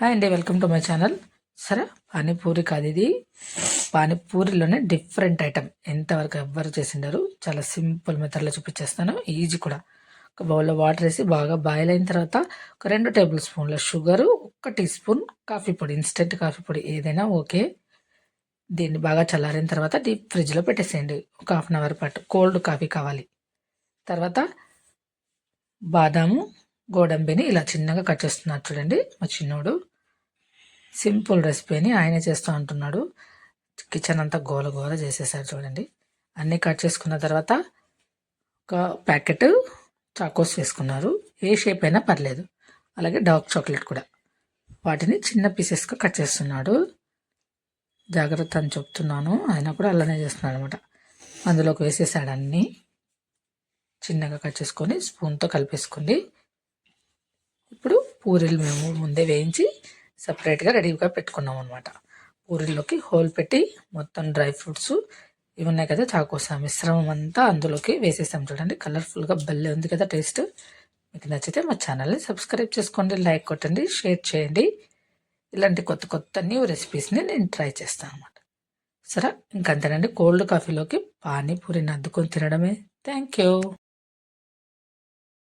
Hi అండి welcome to my channel సరే పానీపూరి కాదు ఇది. పానీపూరిలోనే డిఫరెంట్ ఐటమ్ ఎంతవరకు ఎవ్వరు చేసిండారు? చాలా సింపుల్ మెథడ్లో చూపించేస్తాను. ఈజీ కూడా. ఒక బౌల్లో వాటర్ వేసి బాగా బాయిల్ అయిన తర్వాత ఒక రెండు టేబుల్ స్పూన్ల షుగరు ఒక టీ స్పూన్ కాఫీ పొడి ఇన్స్టెంట్ కాఫీ పొడి ఏదైనా ఓకే. దీన్ని బాగా చల్లారిన తర్వాత డీప్ ఫ్రిడ్జ్లో పెట్టేసేయండి. ఒక హాఫ్ అన్ అవర్ పాటు. కోల్డ్ కాఫీ కావాలి. తర్వాత బాదాము గోడంబిని ఇలా చిన్నగా కట్ చేస్తున్నారు చూడండి మా చిన్నోడు. సింపుల్ రెసిపీని ఆయనే చేస్తూ ఉంటున్నాడు. కిచెన్ అంతా గోల గోల చేసేసారు చూడండి. అన్నీ కట్ చేసుకున్న తర్వాత ఒక ప్యాకెట్ చాకోస్ వేసుకున్నారు. ఏ షేప్ అయినా పర్లేదు. అలాగే డార్క్ చాక్లెట్ కూడా. వాటిని చిన్న పీసెస్గా కట్ చేస్తున్నాడు. జాగ్రత్త అని చెప్తున్నాను. ఆయన కూడా అలానే చేస్తున్నాడు అనమాట అందులోకి వేసేసాడు అన్నీ. చిన్నగా కట్ చేసుకొని స్పూన్తో కలిపేసుకోండి. పూరీలు మేము ముందే వేయించి సపరేట్గా రెడీగా పెట్టుకున్నాం అనమాట పూరీలోకి హోల్ పెట్టి మొత్తం డ్రై ఫ్రూట్స్ ఇవి ఉన్నాయి కదా చాకోసా మిశ్రమం అంతా అందులోకి వేసేసాం చూడండి. కలర్ఫుల్గా బల్లే ఉంది కదా టేస్ట్. మీకు నచ్చితే మా ఛానల్ని సబ్స్క్రైబ్ చేసుకోండి లైక్ కొట్టండి షేర్ చేయండి. ఇలాంటి కొత్త కొత్త న్యూ రెసిపీస్ని నేను ట్రై చేస్తాను అనమాట సరే ఇంకంతేనండి. కోల్డ్ కాఫీలోకి పానీపూరిని అద్దుకొని తినడమే. Thank you.